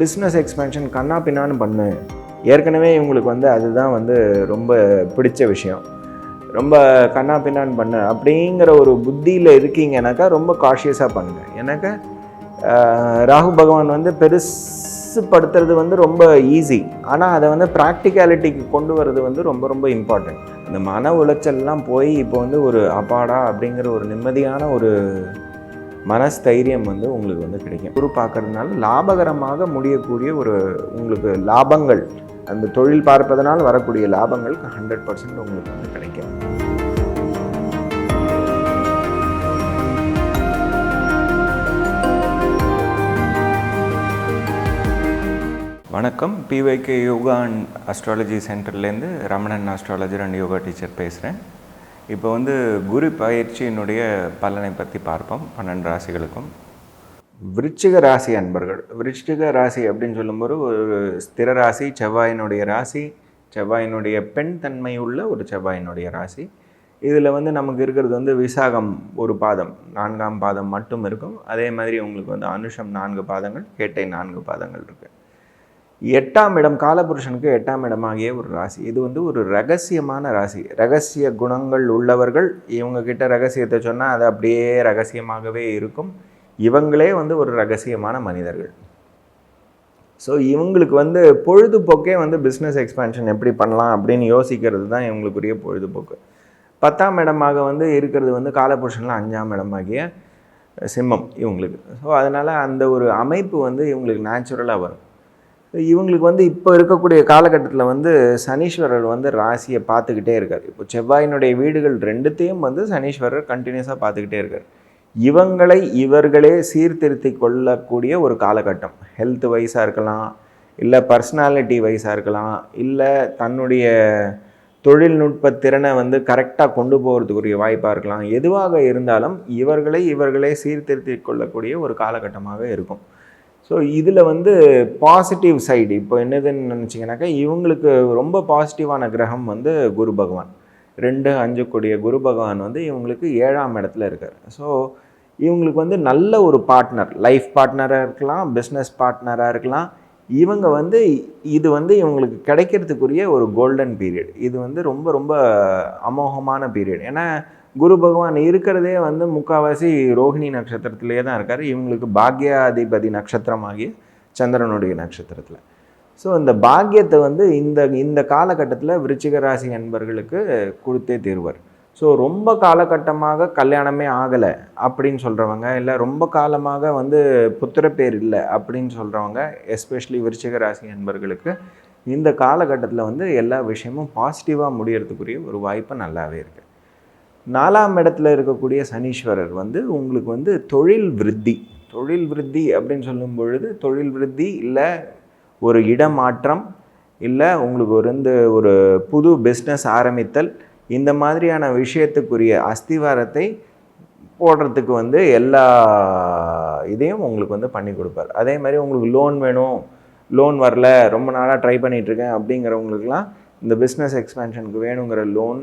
Business எக்ஸ்பென்ஷன் கண்ணா பின்னான்னு பண்ணு. ஏற்கனவே இவங்களுக்கு வந்து அதுதான் வந்து ரொம்ப பிடிச்ச விஷயம். ரொம்ப கண்ணா பின்னான்னு பண்ணு. அப்படிங்கிற ஒரு புத்தியில் இருக்கீங்கனாக்கா ரொம்ப காஷியஸாக பண்ணுங்க. எனக்கு ராகு பகவான் வந்து பெருசுப்படுத்துறது வந்து ரொம்ப ஈஸி ஆனால் அதை வந்து ப்ராக்டிகாலிட்டிக்கு கொண்டு வர்றது வந்து ரொம்ப ரொம்ப இம்பார்ட்டன்ட் இந்த மன உளைச்சல்லாம் போய் இப்போ வந்து ஒரு அப்பாடா அப்படிங்கிற ஒரு நிம்மதியான ஒரு மனஸ்தைரியம் வந்து உங்களுக்கு வந்து கிடைக்கும். குரு பார்க்கறதுனால லாபகரமாக முடியக்கூடிய ஒரு உங்களுக்கு லாபங்கள் அந்த தொழில் பார்ப்பதனால் வரக்கூடிய லாபங்கள் ஹண்ட்ரட் பர்சன்ட் உங்களுக்கு வந்து கிடைக்கும். வணக்கம். பிவைகே யோகா அண்ட் அஸ்ட்ராலஜி சென்டர்லேருந்து Ramanan astrologer and yoga teacher பேசுகிறேன். இப்போ வந்து குரு பயிற்சியினுடைய பலனை பற்றி பார்ப்போம். பன்னெண்டு ராசிகளுக்கும். விருச்சிக ராசி அன்பர்கள். விருச்சிக ராசி அப்படின்னு சொல்லும்போது ஒரு ஸ்திர ராசி செவ்வாயினுடைய ராசி செவ்வாயினுடைய பெண் தன்மை உள்ள ஒரு செவ்வாயினுடைய ராசி. இதில் வந்து நமக்கு இருக்கிறது வந்து விசாகம் ஒரு பாதம் நான்காம் பாதம் மட்டும் இருக்கும். அதே மாதிரி உங்களுக்கு வந்து அனுஷம் நான்கு பாதங்கள் கேட்டை நான்கு பாதங்கள் இருக்குது எட்டாம் இடம் காலபுருஷனுக்கு எட்டாம் இடமாகிய ஒரு ராசி. இது வந்து ஒரு ரகசியமான ராசி. ரகசிய குணங்கள் உள்ளவர்கள் இவங்கக்கிட்ட ரகசியத்தை சொன்னால் அது அப்படியே ரகசியமாகவே இருக்கும். இவங்களே வந்து ஒரு ரகசியமான மனிதர்கள். ஸோ இவங்களுக்கு வந்து பொழுதுபோக்கே வந்து பிஸ்னஸ் எக்ஸ்பேன்ஷன் எப்படி பண்ணலாம் அப்படின்னு யோசிக்கிறது தான் இவங்களுக்குரிய பொழுதுபோக்கு. பத்தாம் இடமாக வந்து இருக்கிறது வந்து காலபுருஷனில் அஞ்சாம் இடமாகிய சிம்மம் இவங்களுக்கு. ஸோ அதனால் அந்த ஒரு அமைப்பு வந்து இவங்களுக்கு நேச்சுரலாக வரும். இவங்களுக்கு வந்து இப்போ இருக்கக்கூடிய காலகட்டத்தில் வந்து சனீஸ்வரர் வந்து ராசியை பார்த்துக்கிட்டே இருக்கார். இப்போ செவ்வாயினுடைய வீடுகள் ரெண்டுத்தையும் வந்து சனீஸ்வரர் கண்டினியூஸாக பார்த்துக்கிட்டே இருக்கார். இவங்களை இவர்களே சீர்திருத்தி கொள்ளக்கூடிய ஒரு காலகட்டம். ஹெல்த் வைஸாக இருக்கலாம் இல்லை பர்சனாலிட்டி வைஸாக இருக்கலாம் இல்லை தன்னுடைய தொழில்நுட்ப திறனை வந்து கரெக்டாக கொண்டு போகிறதுக்குரிய வாய்ப்பாக இருக்கலாம். எதுவாக இருந்தாலும் இவர்களை இவர்களே சீர்திருத்தி கொள்ளக்கூடிய ஒரு காலகட்டமாக இருக்கும். ஸோ இதில் வந்து பாசிட்டிவ் சைடு இப்போ என்னதுன்னு நினச்சிங்கனாக்கா இவங்களுக்கு ரொம்ப பாசிட்டிவான கிரகம் வந்து குரு பகவான். ரெண்டு அஞ்சு கூடிய குரு பகவான் வந்து இவங்களுக்கு ஏழாம் இடத்துல இருக்கார். ஸோ இவங்களுக்கு வந்து நல்ல ஒரு பார்ட்னர் லைஃப் பார்ட்னராக இருக்கலாம் பிஸ்னஸ் பார்ட்னராக இருக்கலாம். இவங்க வந்து இது வந்து இவங்களுக்கு கிடைக்கிறதுக்குரிய ஒரு கோல்டன் பீரியட் இது வந்து ரொம்ப ரொம்ப அமோகமான பீரியட் ஏன்னா குரு பகவான் இருக்கிறதே வந்து முக்கால்வாசி ரோஹிணி நட்சத்திரத்திலே தான் இருக்கார். இவங்களுக்கு பாக்யாதிபதி நட்சத்திரமாகிய சந்திரனுடைய நட்சத்திரத்தில். ஸோ இந்த பாக்கியத்தை வந்து இந்த இந்த காலகட்டத்தில் விருச்சிக ராசி கொடுத்தே தீர்வார். ஸோ ரொம்ப காலகட்டமாக கல்யாணமே ஆகலை அப்படின்னு சொல்கிறவங்க இல்லை ரொம்ப காலமாக வந்து புத்திரப்பேர் இல்லை அப்படின்னு சொல்கிறவங்க எஸ்பெஷலி விருச்சிக ராசி என்பர்களுக்கு இந்த காலகட்டத்தில் வந்து எல்லா விஷயமும் பாசிட்டிவாக முடியறதுக்குரிய ஒரு வாய்ப்பு நல்லாவே இருக்குது நாலாம் இடத்துல இருக்கக்கூடிய சனீஸ்வரர் வந்து உங்களுக்கு வந்து தொழில் விருத்தி. தொழில் விருத்தி அப்படின்னு சொல்லும் பொழுது தொழில் விருத்தி இல்லை ஒரு இடமாற்றம் இல்லை உங்களுக்கு ஒரு வந்து ஒரு புது பிஸ்னஸ் ஆரம்பித்தல். இந்த மாதிரியான விஷயத்துக்குரிய அஸ்திவாரத்தை போடுறதுக்கு வந்து எல்லா இதையும் உங்களுக்கு வந்து பண்ணி கொடுப்பார். அதே மாதிரி உங்களுக்கு லோன் வேணும். லோன் வரல ரொம்ப நாளாக ட்ரை பண்ணிகிட்ருக்கேன் அப்படிங்கிறவங்களுக்குலாம் இந்த பிஸ்னஸ் எக்ஸ்பேன்ஷனுக்கு வேணுங்கிற லோன்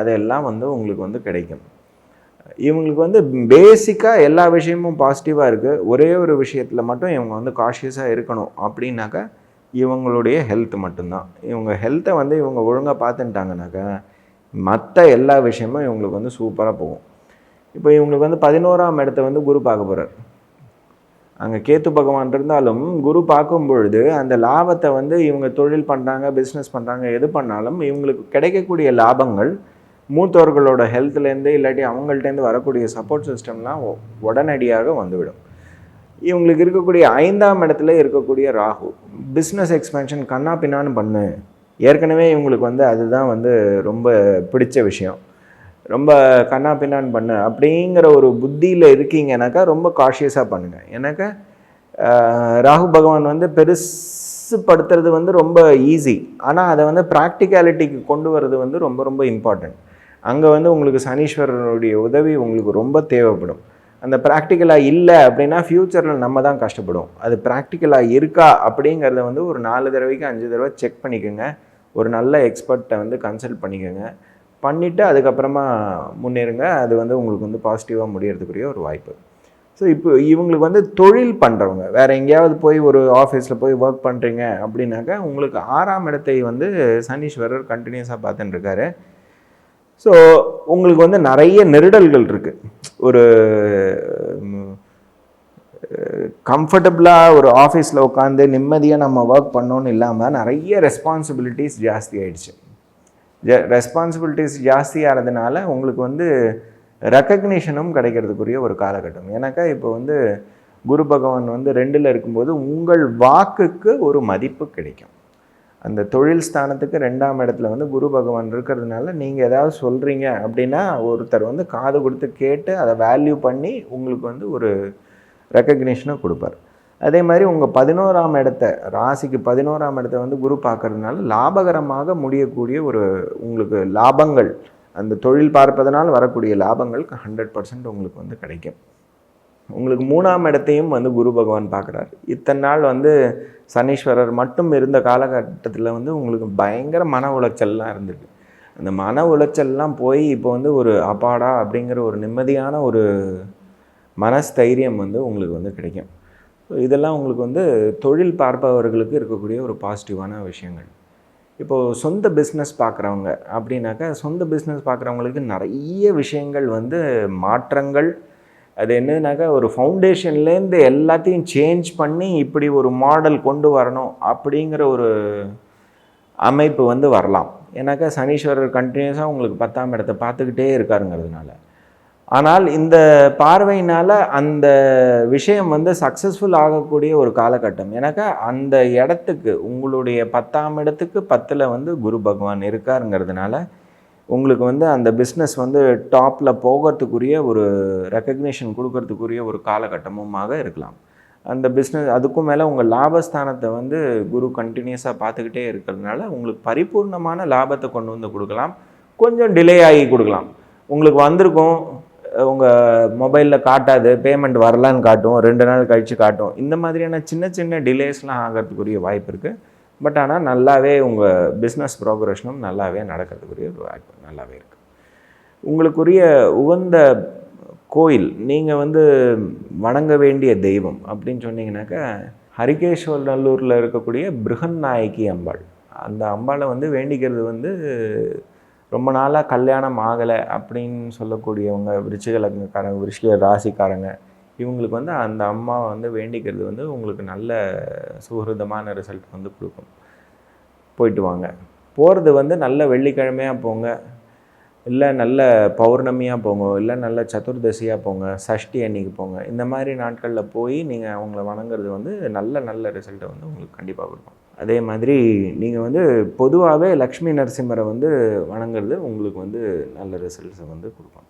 அதெல்லாம் வந்து உங்களுக்கு வந்து கிடைக்கும். இவங்களுக்கு வந்து பேசிக்காக எல்லா விஷயமும் பாசிட்டிவாக இருக்குது ஒரே ஒரு விஷயத்தில் மட்டும் இவங்க வந்து காஷியஸாக இருக்கணும். அப்படின்னாக்கா இவங்களுடைய ஹெல்த் மட்டும்தான். இவங்க ஹெல்த்தை வந்து இவங்க ஒழுங்காக பார்த்துட்டாங்கனாக்கா மற்ற எல்லா விஷயமும் இவங்களுக்கு வந்து சூப்பராக போகும். இப்போ இவங்களுக்கு வந்து பதினோராம் இடத்த வந்து குரு பார்க்க போகிறார் அங்கே கேத்து பகவான் இருந்தாலும் குரு பார்க்கும் பொழுது அந்த லாபத்தை வந்து இவங்க தொழில் பண்ணுறாங்க பிஸ்னஸ் பண்ணுறாங்க எது பண்ணாலும் இவங்களுக்கு கிடைக்கக்கூடிய லாபங்கள் மூத்தவர்களோட ஹெல்த்லேருந்து இல்லாட்டி அவங்கள்ட்டேருந்து வரக்கூடிய சப்போர்ட் சிஸ்டம்லாம் உடனடியாக வந்துவிடும். இவங்களுக்கு இருக்கக்கூடிய ஐந்தாம் இடத்துல இருக்கக்கூடிய ராகு பிஸ்னஸ் எக்ஸ்பென்ஷன் கண்ணா பின்னான்னு பண்ணு. ஏற்கனவே இவங்களுக்கு வந்து அதுதான் வந்து ரொம்ப பிடிச்ச விஷயம். ரொம்ப கண்ணா பின்னான்னு பண்ணு. அப்படிங்கிற ஒரு புத்தியில் இருக்கீங்கனாக்கா ரொம்ப காஷியஸாக பண்ணுங்கள் ஏன்னாக்கா ராகு பகவான் வந்து பெருசுப்படுத்துறது வந்து ரொம்ப ஈஸி ஆனால் அதை வந்து ப்ராக்டிகாலிட்டிக்கு கொண்டு வர்றது வந்து ரொம்ப ரொம்ப இம்பார்ட்டண்ட் அங்கே வந்து உங்களுக்கு சனீஸ்வரனுடைய உதவி உங்களுக்கு ரொம்ப தேவைப்படும். அந்த ப்ராக்டிக்கலாக இல்லை அப்படின்னா ஃப்யூச்சரில் நம்ம தான் கஷ்டப்படும் அது ப்ராக்டிக்கலாக இருக்கா அப்படிங்கிறத வந்து ஒரு நாலு தடவைக்கு அஞ்சு தடவை செக் பண்ணிக்கோங்க. ஒரு நல்ல எக்ஸ்பர்ட்டை வந்து கன்சல்ட் பண்ணிக்கோங்க. பண்ணிவிட்டு அதுக்கப்புறமா முன்னேறுங்க. அது வந்து உங்களுக்கு வந்து பாசிட்டிவாக முடியறதுக்குரிய ஒரு வாய்ப்பு. ஸோ இப்போ இவங்களுக்கு வந்து தொழில் பண்ணுறவங்க வேறு எங்கேயாவது போய் ஒரு ஆஃபீஸில் போய் ஒர்க் பண்ணுறீங்க அப்படின்னாக்கா உங்களுக்கு ஆறாம் இடத்தை வந்து சனீஸ்வரர் கண்டினியூஸாக பார்த்துட்டுருக்காரு ஸோ உங்களுக்கு வந்து நிறைய நெருடல்கள் இருக்குது ஒரு கம்ஃபர்டபுளாக ஒரு ஆஃபீஸில் உட்காந்து நிம்மதியாக நம்ம ஒர்க் பண்ணோன்னு இல்லாமல் நிறைய ரெஸ்பான்சிபிலிட்டிஸ் ஜாஸ்தி ஆகிடுச்சு ஜ ரெஸ்பான்சிபிலிட்டிஸ் ஜாஸ்தியாகிறதுனால உங்களுக்கு வந்து ரெக்கக்னிஷனும் கிடைக்கிறதுக்குரிய ஒரு காலகட்டம். ஏன்னாக்கா இப்போ வந்து குரு பகவான் வந்து ரெண்டில் இருக்கும்போது உங்கள் வாக்குக்கு ஒரு மதிப்பு கிடைக்கும். அந்த தொழில் ஸ்தானத்துக்கு ரெண்டாம் இடத்துல வந்து குரு பகவான் இருக்கிறதுனால நீங்கள் ஏதாவது சொல்கிறீங்க அப்படின்னா ஒருத்தர் வந்து காது கொடுத்து கேட்டு அதை வேல்யூ பண்ணி உங்களுக்கு வந்து ஒரு ரெக்கக்னிஷனை கொடுப்பார். அதே மாதிரி உங்கள் பதினோராம் இடத்த ராசிக்கு பதினோராம் இடத்த வந்து குரு பார்க்கறதுனால லாபகரமாக முடியக்கூடிய ஒரு உங்களுக்கு லாபங்கள் அந்த தொழில் பார்ப்பதனால் வரக்கூடிய லாபங்கள் ஹண்ட்ரட் பர்சன்ட் உங்களுக்கு வந்து கிடைக்கும். உங்களுக்கு மூணாம் இடத்தையும் வந்து குரு பகவான் பார்க்குறாரு. இத்தனை நாள் வந்து சனீஸ்வரர் மட்டும் இருந்த காலகட்டத்தில் வந்து உங்களுக்கு பயங்கர மன உளைச்சல்லாம் இருந்திருக்கு அந்த மன உளைச்சல்லாம் போய் இப்போ வந்து ஒரு அப்பாடா அப்படிங்கிற ஒரு நிம்மதியான ஒரு மனஸ்தைரியம் வந்து உங்களுக்கு வந்து கிடைக்கும். ஸோ இதெல்லாம் உங்களுக்கு வந்து தொழில் பார்ப்பவர்களுக்கு இருக்கக்கூடிய ஒரு பாசிட்டிவான விஷயங்கள். இப்போது சொந்த பிஸ்னஸ் பார்க்குறவங்க அப்படின்னாக்கா சொந்த பிஸ்னஸ் பார்க்குறவங்களுக்கு நிறைய விஷயங்கள் வந்து மாற்றங்கள் அது என்னதுனாக்கா ஒரு ஃபவுண்டேஷன்லேருந்து எல்லாத்தையும் சேஞ்ச் பண்ணி இப்படி ஒரு மாடல் கொண்டு வரணும் அப்படிங்கிற ஒரு அமைப்பு வந்து வரலாம். ஏன்னாக்கா சனீஸ்வரர் கண்டினியூஸாக உங்களுக்கு பத்தாம் இடத்தை பார்த்துக்கிட்டே இருக்காருங்கிறதுனால. ஆனால் இந்த பார்வையினால் அந்த விஷயம் வந்து சக்ஸஸ்ஃபுல் ஆகக்கூடிய ஒரு காலகட்டம். ஏன்னாக்கா அந்த இடத்துக்கு உங்களுடைய பத்தாம் இடத்துக்கு பத்தில் வந்து குரு பகவான் இருக்காருங்கிறதுனால உங்களுக்கு வந்து அந்த பிஸ்னஸ் வந்து டாப்பில் போகிறதுக்குரிய ஒரு ரெக்கக்னேஷன் கொடுக்கறதுக்குரிய ஒரு காலகட்டமுமாக இருக்கலாம். அந்த பிஸ்னஸ் அதுக்கும் மேலே உங்கள் லாபஸ்தானத்தை வந்து குரு கண்டினியூஸாக பார்த்துக்கிட்டே இருக்கிறதுனால உங்களுக்கு பரிபூர்ணமான லாபத்தை கொண்டு வந்து கொடுக்கலாம். கொஞ்சம் டிலே ஆகி கொடுக்கலாம். உங்களுக்கு வந்திருக்கும் உங்கள் மொபைலில் காட்டாது பேமெண்ட் வரலான்னு காட்டும் ரெண்டு நாள் கழித்து காட்டும். இந்த மாதிரியான சின்ன சின்ன டிலேஸ்லாம் ஆகிறதுக்குரிய வாய்ப்பு இருக்குது பட் ஆனால் நல்லாவே உங்கள் பிஸ்னஸ் ப்ராக்ரஷனும் நல்லாவே நடக்கிறதுக்குரிய ஒரு வாய்ப்பு நல்லாவே இருக்குது உங்களுக்குரிய உகந்த கோயில் நீங்கள் வந்து வணங்க வேண்டிய தெய்வம் அப்படின்னு சொன்னீங்கன்னாக்கா ஹரிகேஸ்வரநல்லூரில் இருக்கக்கூடிய பிருகன்நாயகி அம்பாள். அந்த அம்பாளை வந்து வேண்டிக்கிறது வந்து ரொம்ப நாளாக கல்யாணம் ஆகலை அப்படின்னு சொல்லக்கூடியவங்க விருச்சிக லக்னக்காரங்க விருச்சிக ராசிக்காரங்க இவங்களுக்கு வந்து அந்த அம்மாவை வந்து வேண்டிக்கிறது வந்து உங்களுக்கு நல்ல சுகிருதமான ரிசல்ட் வந்து கொடுக்கும். போயிட்டு வாங்க. போகிறது வந்து நல்ல வெள்ளிக்கிழமையாக போங்க. இல்லை நல்ல பௌர்ணமியாக போங்க. இல்லை நல்ல சதுர்தசியாக போங்க. சஷ்டி அன்னைக்கு போங்க. இந்த மாதிரி நாட்களில் போய் நீங்கள் அவங்கள வணங்குறது வந்து நல்ல நல்ல ரிசல்ட்டை வந்து உங்களுக்கு கண்டிப்பாக கொடுக்கும். அதே மாதிரி நீங்கள் வந்து பொதுவாகவே லக்ஷ்மி நரசிம்மரை வந்து வணங்குறது உங்களுக்கு வந்து நல்ல ரிசல்ட்ஸை வந்து கொடுக்கும்.